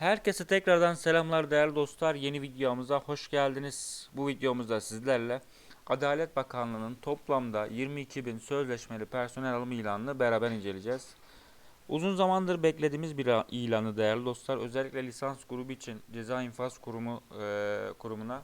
Herkese tekrardan selamlar değerli dostlar. Yeni videomuza hoş geldiniz. Bu videomuzda sizlerle Adalet Bakanlığı'nın toplamda 22 bin sözleşmeli personel alımı ilanını beraber inceleyeceğiz. Uzun zamandır beklediğimiz bir ilanı değerli dostlar. Özellikle lisans grubu için Ceza İnfaz Kurumu e, kurumuna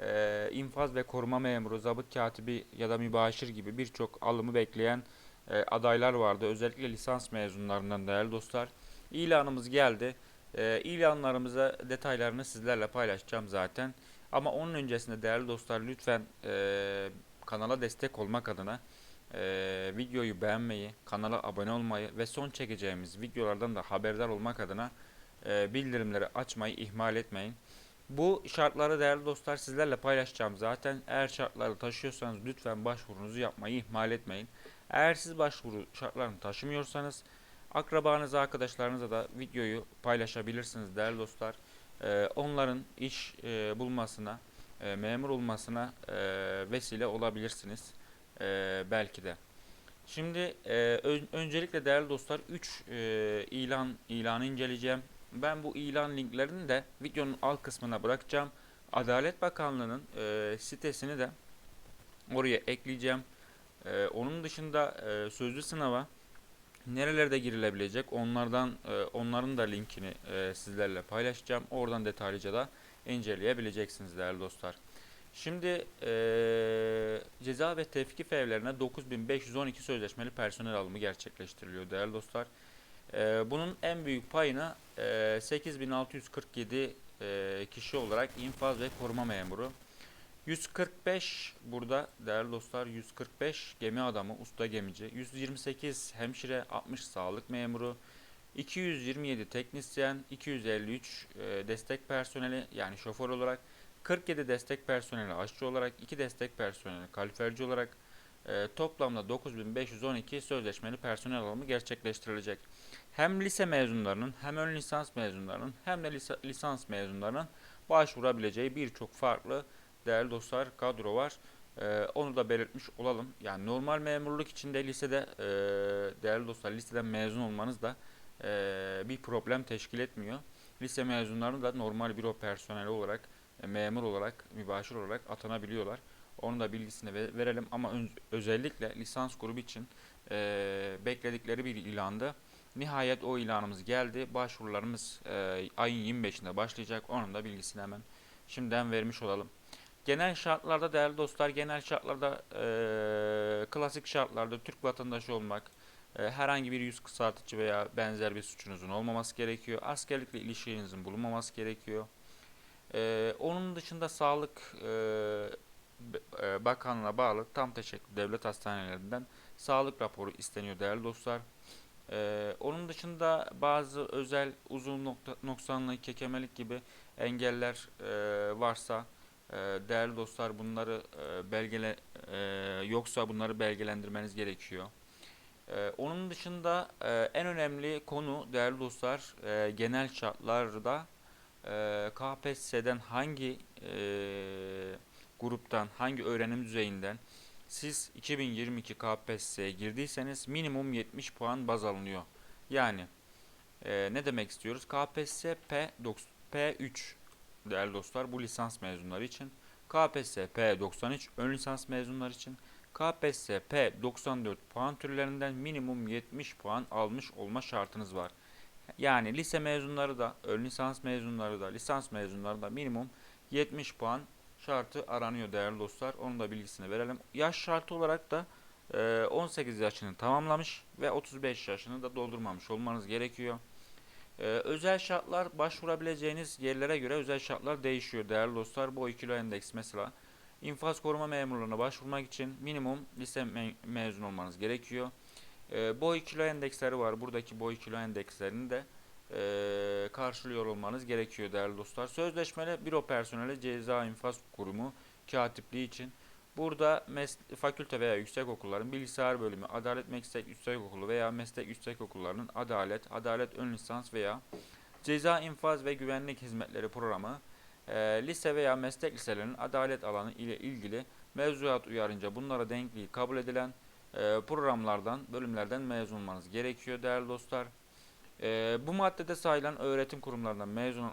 e, infaz ve koruma memuru, zabıt katibi ya da mübaşir gibi birçok alımı bekleyen e, adaylar vardı. Özellikle lisans mezunlarından değerli dostlar. İlanımız geldi. E, ilanlarımıza detaylarını sizlerle paylaşacağım zaten. Ama onun öncesinde değerli dostlar lütfen e, kanala destek olmak adına e, videoyu beğenmeyi, kanala abone olmayı ve son çekeceğimiz videolardan da haberdar olmak adına e, bildirimleri açmayı ihmal etmeyin. Bu şartları değerli dostlar sizlerle paylaşacağım zaten. Eğer şartları taşıyorsanız lütfen başvurunuzu yapmayı ihmal etmeyin. Eğer siz başvuru şartlarını taşımıyorsanız akrabanıza, arkadaşlarınıza da videoyu paylaşabilirsiniz değerli dostlar. Ee, onların iş e, bulmasına, e, memur olmasına e, vesile olabilirsiniz e, belki de. Şimdi e, ön- öncelikle değerli dostlar 3 ilan ilanı inceleyeceğim. Ben bu ilan linklerini de videonun alt kısmına bırakacağım. Adalet Bakanlığı'nın e, sitesini de oraya ekleyeceğim. E, onun dışında e, sözlü sınava nerelerde girilebilecek onlardan e, onların da linkini e, sizlerle paylaşacağım. Oradan detaylıca da inceleyebileceksiniz değerli dostlar. Şimdi e, ceza ve tevkif evlerine 9512 sözleşmeli personel alımı gerçekleştiriliyor değerli dostlar. Bunun en büyük payına e, 8647 e, kişi olarak infaz ve koruma memuru 145 burada değerli dostlar 145 gemi adamı usta gemici. 128 hemşire 60 sağlık memuru. 227 teknisyen 253 e, destek personeli yani şoför olarak. 47 destek personeli aşçı olarak 2 destek personeli kaliferci olarak. E, toplamda 9512 sözleşmeli personel alımı gerçekleştirilecek. Hem lise mezunlarının hem ön lisans mezunlarının hem de lisa- lisans mezunlarının başvurabileceği birçok farklı değerli dostlar kadro var. Ee, onu da belirtmiş olalım. Yani normal memurluk içinde lisede e, değerli dostlar liseden mezun olmanız da e, bir problem teşkil etmiyor. Lise mezunlarını da normal büro personeli olarak, e, memur olarak, mübaşir olarak atanabiliyorlar. Onun da bilgisini ve- verelim ama özellikle lisans grubu için e, bekledikleri bir ilandı. Nihayet o ilanımız geldi. Başvurularımız e, ayın 25'inde başlayacak. Onun da bilgisini hemen şimdiden vermiş olalım. Genel şartlarda değerli dostlar, genel şartlarda eee, klasik şartlarda Türk vatandaşı olmak, eee, herhangi bir yüz kısaltıcı veya benzer bir suçunuzun olmaması gerekiyor. Askerlikle ilişkinizin bulunmaması gerekiyor. Eee, onun dışında sağlık eee, bakanlığına bağlı tam teşekkür devlet hastanelerinden sağlık raporu isteniyor değerli dostlar. Eee, onun dışında bazı özel uzun nokta, noksanlık, kekemelik gibi engeller eee, varsa ee, değerli dostlar bunları e, belgele e, yoksa bunları belgelendirmeniz gerekiyor. Ee, onun dışında e, en önemli konu değerli dostlar genel şartlarda KPSS'den hangi gruptan hangi öğrenim düzeyinden siz 2022 KPSS'ye girdiyseniz minimum 70 puan baz alınıyor. Yani ne demek istiyoruz? KPSS P9 P3 değerli dostlar bu lisans mezunları için. KPSS P93 ön lisans mezunları için. KPSS P94 puan türlerinden minimum 70 puan almış olma şartınız var. Yani lise mezunları da, ön lisans mezunları da, lisans mezunları da minimum 70 puan şartı aranıyor değerli dostlar. Onun da bilgisini verelim. Yaş şartı olarak da e, 18 yaşını tamamlamış ve 35 yaşını da doldurmamış olmanız gerekiyor. Ee, özel şartlar başvurabileceğiniz yerlere göre özel şartlar değişiyor değerli dostlar. Bu 2 kilo endeks mesela infaz koruma memurluğuna başvurmak için minimum lise me- mezun olmanız gerekiyor. Ee, boy kilo endeksleri var. Buradaki boy kilo endekslerini de e, karşılıyor olmanız gerekiyor değerli dostlar. Sözleşmeli büro personeli ceza infaz kurumu katipliği için Burada fakülte veya yüksek okulların bilgisayar bölümü, adalet meslek yüksekokulu veya meslek yüksekokullarının adalet, adalet ön lisans veya ceza infaz ve güvenlik hizmetleri programı, e, lise veya meslek liselerinin adalet alanı ile ilgili mevzuat uyarınca bunlara denkliği kabul edilen e, programlardan, bölümlerden mezun olmanız gerekiyor değerli dostlar. Ee, bu maddede sayılan öğretim kurumlarından mezun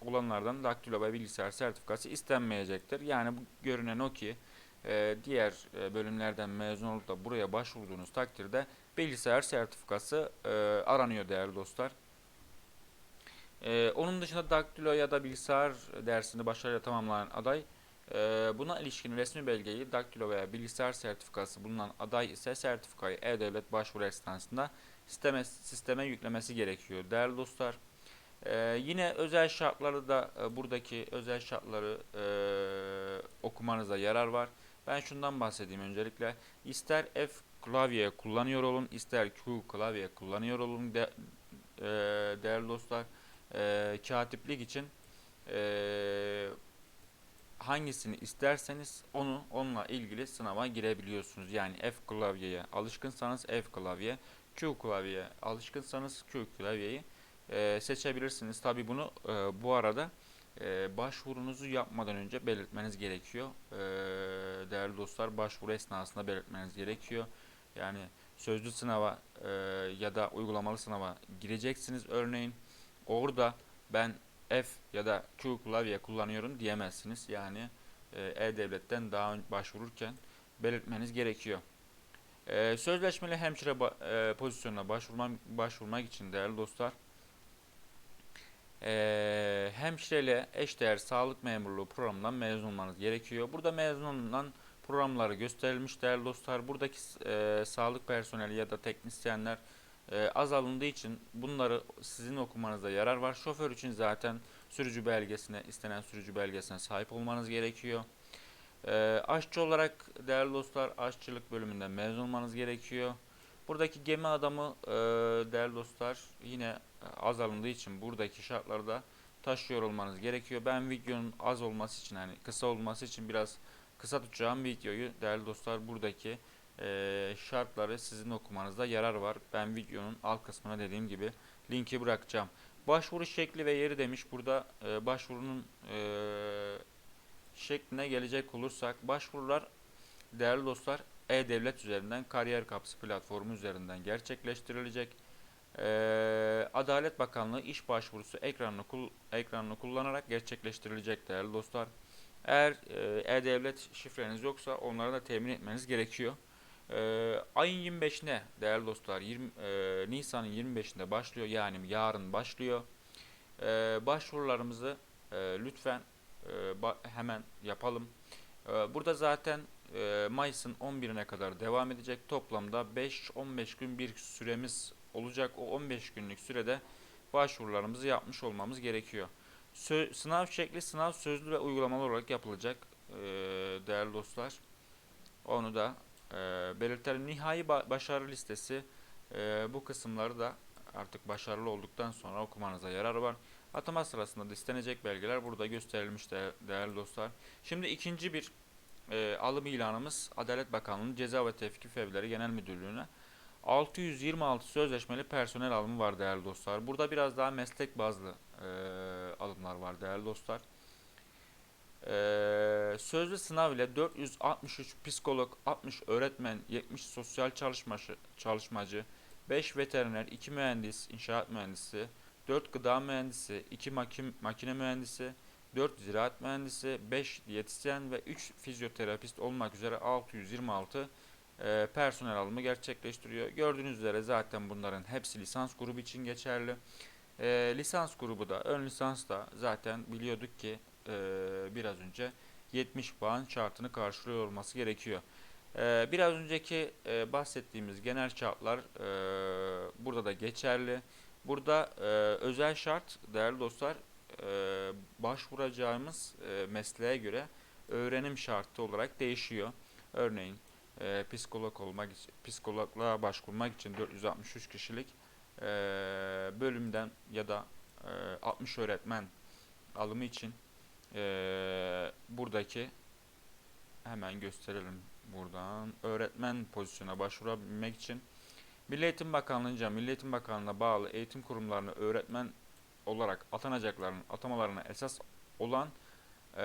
olanlardan daktilo ve bilgisayar sertifikası istenmeyecektir. Yani bu görünen o ki e, diğer e, bölümlerden mezun olup da buraya başvurduğunuz takdirde bilgisayar sertifikası e, aranıyor değerli dostlar. E, onun dışında daktilo ya da bilgisayar dersini başarıyla tamamlayan aday e, buna ilişkin resmi belgeyi daktilo veya bilgisayar sertifikası bulunan aday ise sertifikayı e-devlet başvuru esnasında sisteme, sisteme yüklemesi gerekiyor değerli dostlar. Ee, yine özel şartları da e, buradaki özel şartları e, okumanıza yarar var. Ben şundan bahsedeyim öncelikle. İster F klavye kullanıyor olun, ister Q klavye kullanıyor olun de, e, değerli dostlar. E, katiplik için e, hangisini isterseniz onu onunla ilgili sınava girebiliyorsunuz. Yani F klavyeye alışkınsanız F klavye, Q klavyeye alışkınsanız Q klavyeyi e, seçebilirsiniz. Tabi bunu e, bu arada e, başvurunuzu yapmadan önce belirtmeniz gerekiyor. E, değerli dostlar başvuru esnasında belirtmeniz gerekiyor. Yani sözlü sınava e, ya da uygulamalı sınava gireceksiniz örneğin. Orada ben F ya da Q klavye kullanıyorum diyemezsiniz. Yani e, E-Devlet'ten daha başvururken belirtmeniz gerekiyor. E, sözleşmeli hemşire ba- e, pozisyonuna başvurmak, başvurmak için değerli dostlar e, hemşireyle eşdeğer sağlık memurluğu programından mezun olmanız gerekiyor. Burada mezun olunan programları gösterilmiş değerli dostlar. Buradaki e, sağlık personeli ya da teknisyenler e, az alındığı için bunları sizin okumanıza yarar var. Şoför için zaten sürücü belgesine, istenen sürücü belgesine sahip olmanız gerekiyor. E, aşçı olarak değerli dostlar aşçılık bölümünden mezun olmanız gerekiyor. Buradaki gemi adamı e, değerli dostlar yine az alındığı için buradaki şartlarda taşıyor olmanız gerekiyor. Ben videonun az olması için hani kısa olması için biraz kısa tutacağım videoyu değerli dostlar buradaki e, şartları sizin okumanızda yarar var. Ben videonun alt kısmına dediğim gibi linki bırakacağım. Başvuru şekli ve yeri demiş. Burada e, başvurunun e, şekline gelecek olursak başvurular değerli dostlar e-devlet üzerinden kariyer kapısı platformu üzerinden gerçekleştirilecek. Ee, Adalet Bakanlığı iş başvurusu ekranını, kul- ekranını kullanarak gerçekleştirilecek değerli dostlar. Eğer e, e-devlet şifreniz yoksa onları da temin etmeniz gerekiyor. Ee, ayın 25'ine değerli dostlar 20, e, Nisan'ın 25'inde başlıyor yani yarın başlıyor. Ee, başvurularımızı e, lütfen e, hemen yapalım. Ee, burada zaten e, Mayıs'ın 11'ine kadar devam edecek. Toplamda 5-15 gün bir süremiz olacak. O 15 günlük sürede başvurularımızı yapmış olmamız gerekiyor. Sö- sınav şekli sınav sözlü ve uygulamalı olarak yapılacak e, değerli dostlar. Onu da e, belirtelim. Nihai ba- başarı listesi e, bu kısımları da artık başarılı olduktan sonra okumanıza yarar var. Atama sırasında da istenecek belgeler burada gösterilmiş de, değerli dostlar. Şimdi ikinci bir e, alım ilanımız Adalet Bakanlığı'nın Ceza ve Tevkif Evleri Genel Müdürlüğü'ne 626 sözleşmeli personel alımı var değerli dostlar. Burada biraz daha meslek bazlı e, alımlar var değerli dostlar. E, sözlü sınav ile 463 psikolog, 60 öğretmen, 70 sosyal çalışmacı, çalışmacı 5 veteriner, 2 mühendis, inşaat mühendisi, 4 gıda mühendisi, 2 makin, makine mühendisi, 4 ziraat mühendisi, 5 diyetisyen ve 3 fizyoterapist olmak üzere 626 e, personel alımı gerçekleştiriyor. Gördüğünüz üzere zaten bunların hepsi lisans grubu için geçerli. E, lisans grubu da ön lisans da zaten biliyorduk ki e, biraz önce 70 puan şartını karşılıyor olması gerekiyor. E, biraz önceki e, bahsettiğimiz genel şartlar e, burada da geçerli. Burada e, özel şart değerli dostlar e, başvuracağımız e, mesleğe göre öğrenim şartı olarak değişiyor. Örneğin e, psikolog olmak için, psikologluğa başvurmak için 463 kişilik e, bölümden ya da e, 60 öğretmen alımı için e, buradaki hemen gösterelim buradan öğretmen pozisyona başvurabilmek için Milli Eğitim Bakanlığı'nca Milli Eğitim Bakanlığı'na bağlı eğitim kurumlarına öğretmen olarak atanacakların atamalarına esas olan e,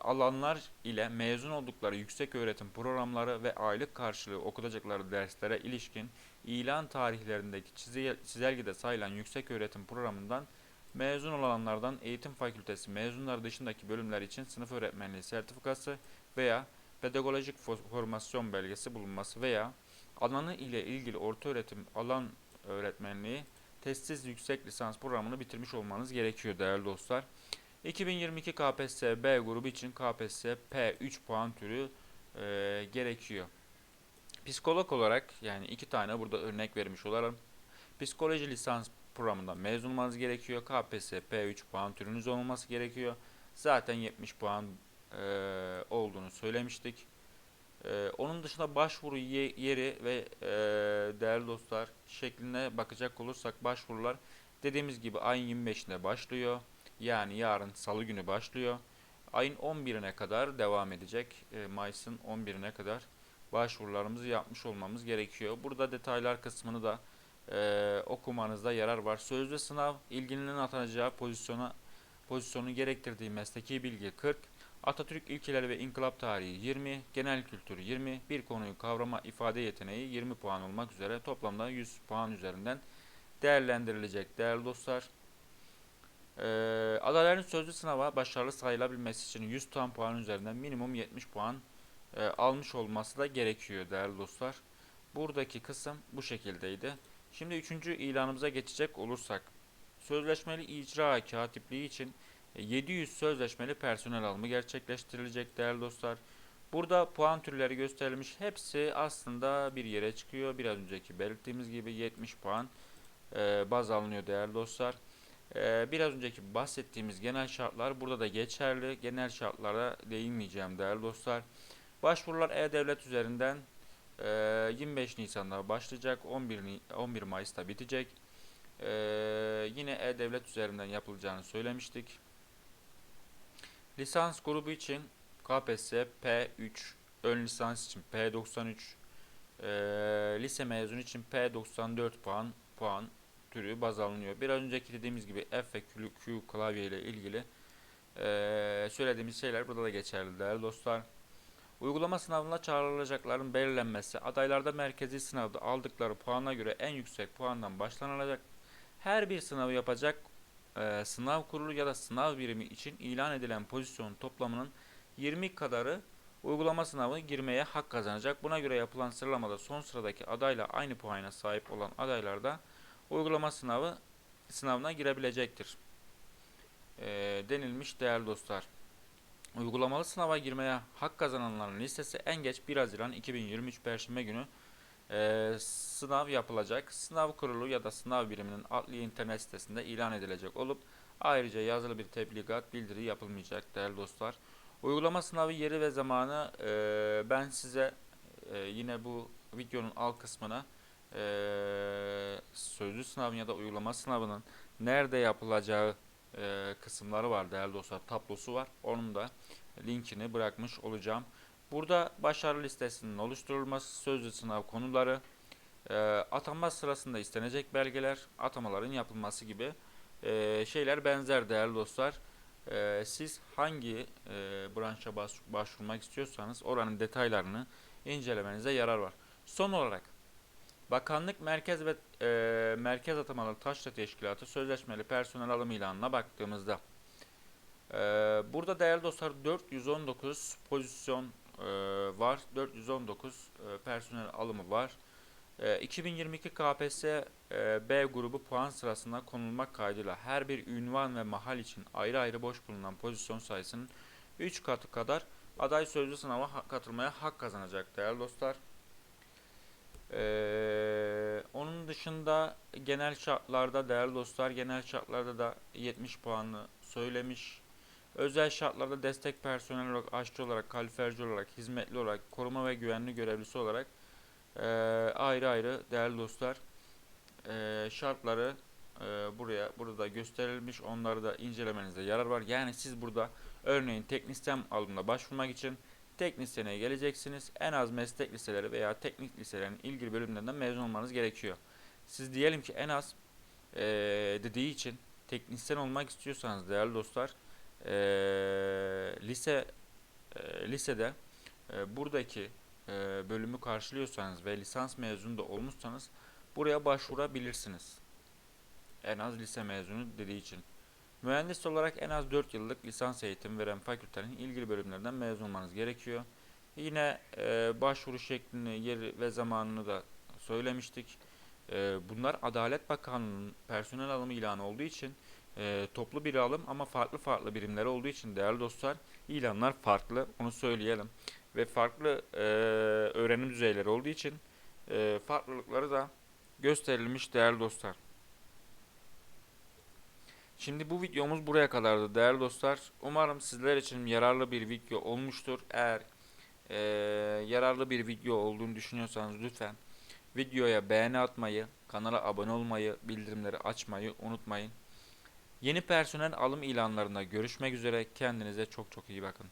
alanlar ile mezun oldukları yüksek öğretim programları ve aylık karşılığı okutacakları derslere ilişkin ilan tarihlerindeki çize- çizelgede sayılan yüksek öğretim programından mezun olanlardan eğitim fakültesi mezunları dışındaki bölümler için sınıf öğretmenliği sertifikası veya pedagojik fo- formasyon belgesi bulunması veya alanı ile ilgili orta öğretim alan öğretmenliği testsiz yüksek lisans programını bitirmiş olmanız gerekiyor değerli dostlar. 2022 KPSS B grubu için KPSS P3 puan türü e, gerekiyor. Psikolog olarak yani iki tane burada örnek vermiş olalım. Psikoloji lisans programından mezun olmanız gerekiyor. KPSS P3 puan türünüz olması gerekiyor. Zaten 70 puan e, olduğunu söylemiştik. E, onun dışında başvuru ye- yeri ve e, değerli dostlar şekline bakacak olursak başvurular dediğimiz gibi ayın 25'inde başlıyor. Yani yarın salı günü başlıyor. Ayın 11'ine kadar devam edecek. E, Mayıs'ın 11'ine kadar başvurularımızı yapmış olmamız gerekiyor. Burada detaylar kısmını da e, okumanızda yarar var. Sözlü sınav ilgilinin atanacağı pozisyona pozisyonu gerektirdiği mesleki bilgi 40, Atatürk ilkeleri ve inkılap tarihi 20, genel kültür 20, bir konuyu kavrama ifade yeteneği 20 puan olmak üzere toplamda 100 puan üzerinden değerlendirilecek değerli dostlar. Ee, adayların sözlü sınava başarılı sayılabilmesi için 100 tam puan üzerinden minimum 70 puan e, almış olması da gerekiyor değerli dostlar. Buradaki kısım bu şekildeydi. Şimdi üçüncü ilanımıza geçecek olursak. Sözleşmeli icra katipliği için 700 sözleşmeli personel alımı gerçekleştirilecek değerli dostlar. Burada puan türleri gösterilmiş. Hepsi aslında bir yere çıkıyor. Biraz önceki belirttiğimiz gibi 70 puan e, baz alınıyor değerli dostlar. E, biraz önceki bahsettiğimiz genel şartlar burada da geçerli. Genel şartlara değinmeyeceğim değerli dostlar. Başvurular E-Devlet üzerinden e, 25 Nisan'da başlayacak. 11, Ni- 11 Mayıs'ta bitecek. E, yine E-Devlet üzerinden yapılacağını söylemiştik. Lisans grubu için KPSS P3, ön lisans için P93, e, lise mezunu için P94 puan puan türü baz alınıyor. Biraz önceki dediğimiz gibi F ve Q, Q klavye ile ilgili e, söylediğimiz şeyler burada da geçerli değerli dostlar. Uygulama sınavına çağrılacakların belirlenmesi, adaylarda merkezi sınavda aldıkları puana göre en yüksek puandan başlanılacak. Her bir sınavı yapacak e, sınav kurulu ya da sınav birimi için ilan edilen pozisyon toplamının 20 kadarı uygulama sınavına girmeye hak kazanacak. Buna göre yapılan sıralamada son sıradaki adayla aynı puana sahip olan adaylar da uygulama sınavı sınavına girebilecektir. E, denilmiş değerli dostlar. Uygulamalı sınava girmeye hak kazananların listesi en geç 1 Haziran 2023 Perşembe günü e, sınav yapılacak. Sınav kurulu ya da sınav biriminin adli internet sitesinde ilan edilecek olup ayrıca yazılı bir tebligat bildiri yapılmayacak değerli dostlar. Uygulama sınavı yeri ve zamanı e, ben size e, yine bu videonun alt kısmına e, sözlü sınavın ya da uygulama sınavının nerede yapılacağı e, kısımları var değerli dostlar. Tablosu var. Onun da linkini bırakmış olacağım. Burada başarı listesinin oluşturulması, sözlü sınav konuları, e, atanma sırasında istenecek belgeler, atamaların yapılması gibi e, şeyler benzer değerli dostlar. E, siz hangi e, branşa baş- başvurmak istiyorsanız oranın detaylarını incelemenize yarar var. Son olarak Bakanlık Merkez ve e, Merkez Atamalı Taşra Teşkilatı sözleşmeli personel alım ilanına baktığımızda e, burada değerli dostlar 419 pozisyon e, var. 419 e, personel alımı var. E, 2022 KPSS e, B grubu puan sırasına konulmak kaydıyla her bir ünvan ve mahal için ayrı ayrı boş bulunan pozisyon sayısının 3 katı kadar aday sözlü sınava katılmaya hak kazanacak değerli dostlar. Ee, onun dışında genel şartlarda değerli dostlar genel şartlarda da 70 puanı söylemiş. Özel şartlarda destek personel olarak, aşçı olarak, kaliferci olarak, hizmetli olarak, koruma ve güvenli görevlisi olarak ee, ayrı ayrı değerli dostlar ee, şartları ee, buraya burada gösterilmiş. Onları da incelemenizde yarar var. Yani siz burada örneğin teknisyen alımına başvurmak için teknisyene geleceksiniz. En az meslek liseleri veya teknik liselerin ilgili bölümlerinden mezun olmanız gerekiyor. Siz diyelim ki en az eee, dediği için teknisyen olmak istiyorsanız değerli dostlar e, lise e, lisede e, buradaki e, bölümü karşılıyorsanız ve lisans mezunu da olmuşsanız buraya başvurabilirsiniz. En az lise mezunu dediği için. Mühendis olarak en az 4 yıllık lisans eğitimi veren fakültenin ilgili bölümlerden mezun olmanız gerekiyor. Yine e, başvuru şeklini, yeri ve zamanını da söylemiştik. E, bunlar Adalet Bakanlığı'nın personel alımı ilanı olduğu için e, toplu bir alım ama farklı farklı birimler olduğu için değerli dostlar ilanlar farklı onu söyleyelim. Ve farklı e, öğrenim düzeyleri olduğu için e, farklılıkları da gösterilmiş değerli dostlar. Şimdi bu videomuz buraya kadardı değerli dostlar. Umarım sizler için yararlı bir video olmuştur. Eğer eee, yararlı bir video olduğunu düşünüyorsanız lütfen videoya beğeni atmayı, kanala abone olmayı, bildirimleri açmayı unutmayın. Yeni personel alım ilanlarında görüşmek üzere. Kendinize çok çok iyi bakın.